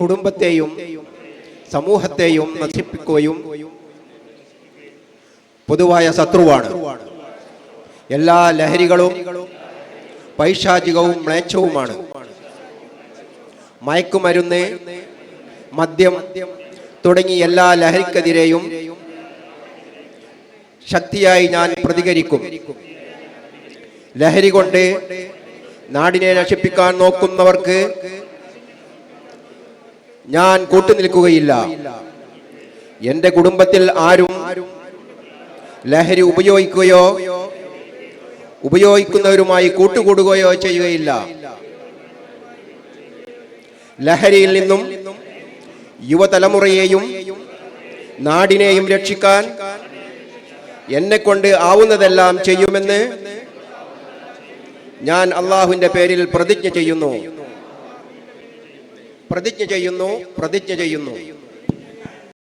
കുടുംബത്തെയും സമൂഹത്തെയും നശിപ്പിക്കുകയും പൊതുവായ ശത്രുവാണ്. എല്ലാ ലഹരികളും പൈശാചികവും മ്ലേച്ഛവുമാണ്. മയക്കുമരുന്ന് മദ്യം തുടങ്ങി എല്ലാ ലഹരിക്കെതിരെയും ശക്തിയായി ഞാൻ പ്രതികരിക്കും. ലഹരി കൊണ്ട് നാടിനെ നശിപ്പിക്കാൻ നോക്കുന്നവർക്ക് ഞാൻ കൂട്ടുനിൽക്കുകയില്ല എന്റെ കുടുംബത്തിൽ ആരും ലഹരി ഉപയോഗിക്കുകയോ ഉപയോഗിക്കുന്നവരുമായി കൂട്ടുകൂടുകയോ ചെയ്യുകയില്ല. ലഹരിയിൽ നിന്നും യുവതലമുറയെയും നാടിനെയും രക്ഷിക്കാൻ എന്നെ കൊണ്ട് ആവുന്നതെല്ലാം ചെയ്യുമെന്ന് ഞാൻ അള്ളാഹുവിന്റെ പേരിൽ പ്രതിജ്ഞ ചെയ്യുന്നു. പ്രതിജ്ഞ ചെയ്യുന്നു പ്രതിജ്ഞ ചെയ്യുന്നു.